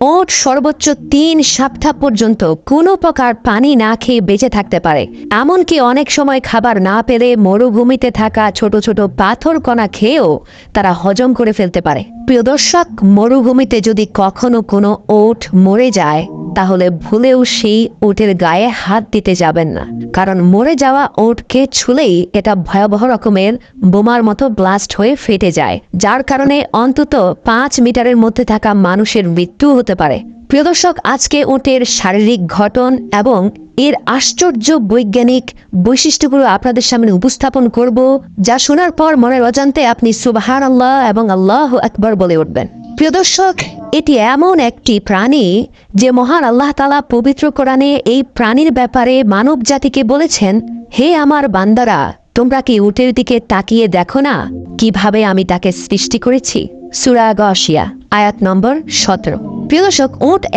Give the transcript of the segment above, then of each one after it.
ওট সর্বোচ্চ তিন সপ্তাহ পর্যন্ত কোনো প্রকার পানি না খেয়ে বেঁচে থাকতে পারে। এমনকি অনেক সময় খাবার না পেলে মরুভূমিতে থাকা ছোট ছোট পাথর কণা খেয়েও তারা হজম করে ফেলতে পারে। প্রিয় দর্শক, মরুভূমিতে যদি কখনো কোনো ওট মরে যায়, তাহলে ভুলেও সেই ওটের গায়ে হাত দিতে যাবেন না। কারণ মরে যাওয়া ওটকে ছুলেই এটা ভয়াবহ রকমের বোমার মতো ব্লাস্ট হয়ে ফেটে যায়, যার কারণে অন্তত পাঁচ মিটারের মধ্যে থাকা মানুষের মৃত্যু হতে পারে। প্রিয় দর্শক, আজকে ওটের শারীরিক ঘটন এবং এর আশ্চর্য বৈজ্ঞানিক বৈশিষ্ট্যগুলো আপনাদের সামনে উপস্থাপন করব, যা শোনার পর মনের অজান্তে আপনি সুবাহান আল্লাহ এবং আল্লাহ আকবর বলে উঠবেন। প্রিয় দর্শক, এটি এমন একটি প্রাণী যে মহান আল্লাহ তালা পবিত্র কোরআনে এই প্রাণীর ব্যাপারে মানব জাতিকে বলেছেন, হে আমার বান্দারা, তোমরা কি উটের দিকে তাকিয়ে দেখো না? কীভাবে আমি তাকে সৃষ্টি করেছি? সুরা গসিয়া আয়াত নম্বর সতেরো। প্রিয় দর্শক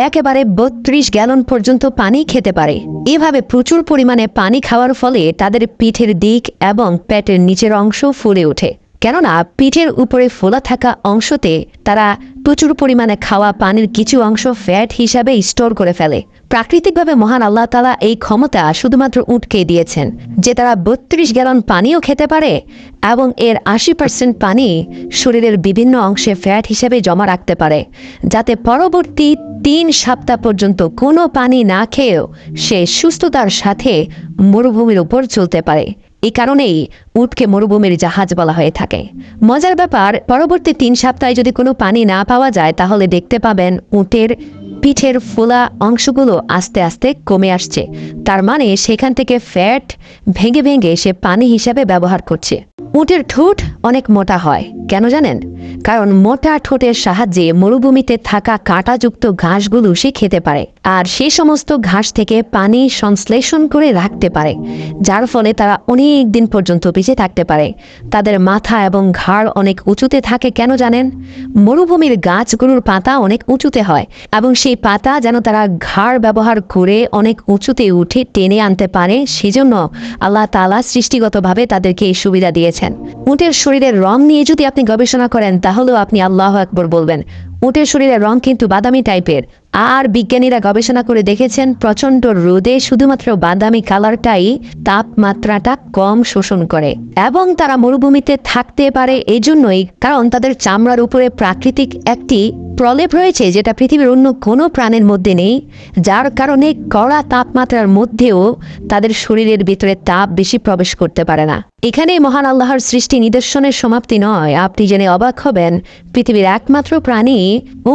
একেবারে বত্রিশ গ্যালন পর্যন্ত পানি খেতে পারে। এভাবে প্রচুর পরিমাণে পানি খাওয়ার ফলে তাদের পিঠের দিক এবং পেটের নিচের অংশ ফুলে ওঠে। কেননা পিঠের উপরে ফোলা থাকা অংশতে তারা প্রচুর পরিমাণে খাওয়া পানির কিছু অংশ ফ্যাট হিসাবে স্টোর করে ফেলে। প্রাকৃতিকভাবে মহান আল্লাহ তালা এই ক্ষমতা শুধুমাত্র উটকে দিয়েছেন, যে তারা বত্রিশ গ্যালন পানিও খেতে পারে এবং এর আশি পার্সেন্ট পানি শরীরের বিভিন্ন অংশে ফ্যাট হিসেবে জমা রাখতে পারে, যাতে পরবর্তী তিন সপ্তাহ পর্যন্ত কোনো পানি না খেয়েও সে সুস্থতার সাথে মরুভূমির উপর চলতে পারে। এই কারণেই উটকে মরুভূমির জাহাজ বলা হয়ে থাকে। মজার ব্যাপার, পরবর্তী তিন সপ্তাহে যদি কোনো পানি না পাওয়া যায়, তাহলে দেখতে পাবেন উটের পিঠের ফোলা অংশগুলো আস্তে আস্তে কমে আসছে। তার মানে সেখান থেকে ফ্যাট ভেঙে ভেঙে সে পানি হিসাবে ব্যবহার করছে। উটের ঠোঁট অনেক মোটা হয়, কেন জানেন? কারণ মোটা ঠোঁটের সাহায্যে মরুভূমিতে থাকা কাঁটাযুক্ত ঘাসগুলো সে খেতে পারে, আর সে সমস্ত ঘাস থেকে পানি সংশ্লেষণ করে রাখতে পারে, যার ফলে তারা অনেক দিন পর্যন্ত বেঁচে থাকতে পারে। তাদের মাথা এবং ঘাড় অনেক উঁচুতে থাকে কেন জানেন? মরুভূমির গাছগুলোর পাতা অনেক উঁচুতে হয়, এবং সেই পাতা যেন তারা ঘাড় ব্যবহার করে অনেক উঁচুতে উঠে টেনে আনতে পারে, সেজন্য আল্লাহ তালা সৃষ্টিগতভাবে তাদেরকে এই সুবিধা দিয়েছেন। উটের শরীরের রং নিয়ে যদি আপনি গবেষণা করেন তাহলেও আপনি আল্লাহ আকবর বলবেন। উটের শরীরের রং কিন্তু বাদামি টাইপের। আর বিজ্ঞানীরা গবেষণা করে দেখেছেন, প্রচণ্ড রোদে শুধুমাত্র বাদামি কালারটাই তাপমাত্রাটা কম শোষণ করে। এবং তারা মরুভূমিতে থাকতে পারে, এজন্যই জন্যই কারণ তাদের চামড়ার উপরে প্রাকৃতিক একটি প্রলেপ রয়েছে যেটা পৃথিবীর অন্য কোনো প্রাণের মধ্যে নেই, যার কারণে কড়া তাপমাত্রার মধ্যেও তাদের শরীরের ভিতরে তাপ বেশি প্রবেশ করতে পারে না। এখানে মহান আল্লাহর সৃষ্টি নিদর্শনের সমাপ্তি নয়। আপনি জেনে অবাক হবেন, পৃথিবীর একমাত্র প্রাণী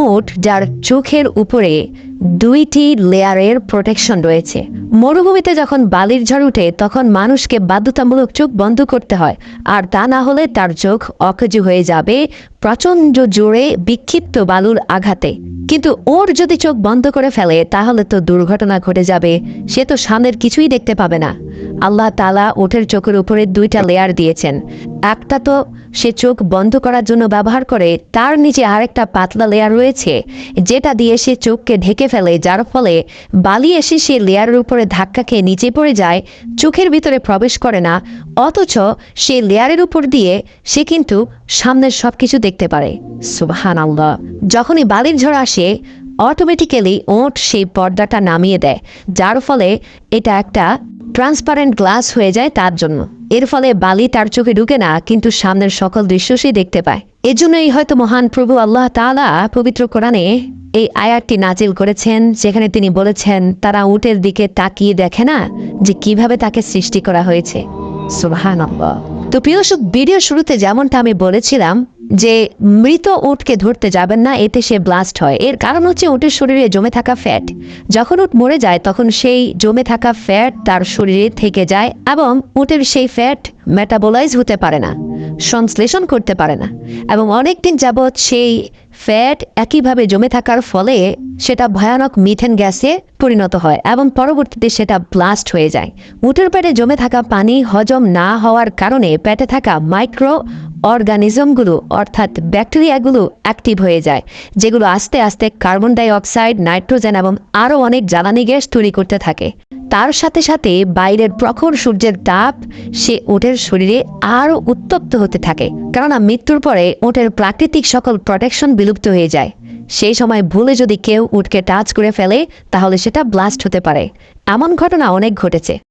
উঠ যার চোখের উপরে দুইটি লেয়ারের প্রোটেকশন রয়েছে। মরুভূমিতে যখন বালির ঝড় উঠে, তখন মানুষকে বাধ্যতামূলক চোখ বন্ধ করতে হয়। আর তা না হলে তার চোখ অকেজু হয়ে যাবে প্রচণ্ড জোরে বিক্ষিপ্ত বালুর আঘাতে। কিন্তু ওর যদি চোখ বন্ধ করে ফেলে, তাহলে তো দুর্ঘটনা ঘটে যাবে। সে তো সামনের কিছুই দেখতে পাবে না। আল্লাহ তালা ওঠের চোখের উপরে দুইটা লেয়ার দিয়েছেন। একটা তো সে চোখ বন্ধ করার জন্য ব্যবহার করে, তার নিচে আরেকটা পাতলা লেয়ার রয়েছে, যেটা দিয়ে সে চোখকে ঢেকে ফেলে, যার ফলে বালি এসে সে লেয়ারের উপরে ধাক্কা খেয়ে নিচে পড়ে যায়, চোখের ভিতরে প্রবেশ করে না, অথচ সে লেয়ারের উপর দিয়ে সে কিন্তু সামনের সব কিছু দেখতে পারে। সুবাহান আল্লাহ যখনই বালির ঝড় আসে অটোমেটিক্যালি ওট সেই পর্দাটা নামিয়ে দেয়, যার ফলে এটা একটা ট্রান্সপারেন্ট গ্লাস হয়ে যায় তার জন্য। এর ফলে বালি তার চোখে ঢুকে না, কিন্তু সামনের সকল দৃশ্য সে দেখতে পায়। এজন্যই হয়তো মহান প্রভু আল্লাহ তাআলা পবিত্র কোরআনে এই আয়াতটি নাজিল করেছেন, যেখানে তিনি বলেছেন, তারা উটের দিকে তাকিয়ে দেখে না যে কীভাবে তাকে সৃষ্টি করা হয়েছে। সুবহান তো প্রিয় ভিডিও শুরুতে যেমনটা আমি বলেছিলাম যে মৃত উটকে ধরতে যাবেন না, এতে সে ব্লাস্ট হয়। এর কারণ হচ্ছে উটের শরীরে জমে থাকা ফ্যাট যখন উট মরে যায়, তখন সেই জমে থাকা ফ্যাট তার শরীরে থেকে যায় এবং উটের সেই ফ্যাট মেটাবোলাইজ হতে পারে না, সংশ্লেষণ করতে পারে না এবং অনেক দিন যাবৎ সেই ফ্যাট একইভাবে জমে থাকার ফলে সেটা ভয়ানক মিথেন গ্যাসে পরিণত হয় এবং পরবর্তীতে সেটা ব্লাস্ট হয়ে যায়। উটের পেটে জমে থাকা পানি হজম না হওয়ার কারণে পেটে থাকা মাইক্রো অর্গানিজমগুলো, অর্থাৎ ব্যাকটেরিয়াগুলো অ্যাক্টিভ হয়ে যায়, যেগুলো আস্তে আস্তে কার্বন ডাই অক্সাইড নাইট্রোজেন এবং আরও অনেক জ্বালানি গ্যাস তৈরি করতে থাকে। তার সাথে সাথে বাইরের প্রখর সূর্যের তাপ, সে ওটের শরীরে আরও উত্তপ্ত হতে থাকে, কেননা মৃত্যুর পরে ওটের প্রাকৃতিক সকল প্রোটেকশন বিলুপ্ত হয়ে যায়। সেই সময় ভুলে যদি কেউ উটকে টাচ করে ফেলে, তাহলে সেটা ব্লাস্ট হতে পারে। এমন ঘটনা অনেক ঘটেছে।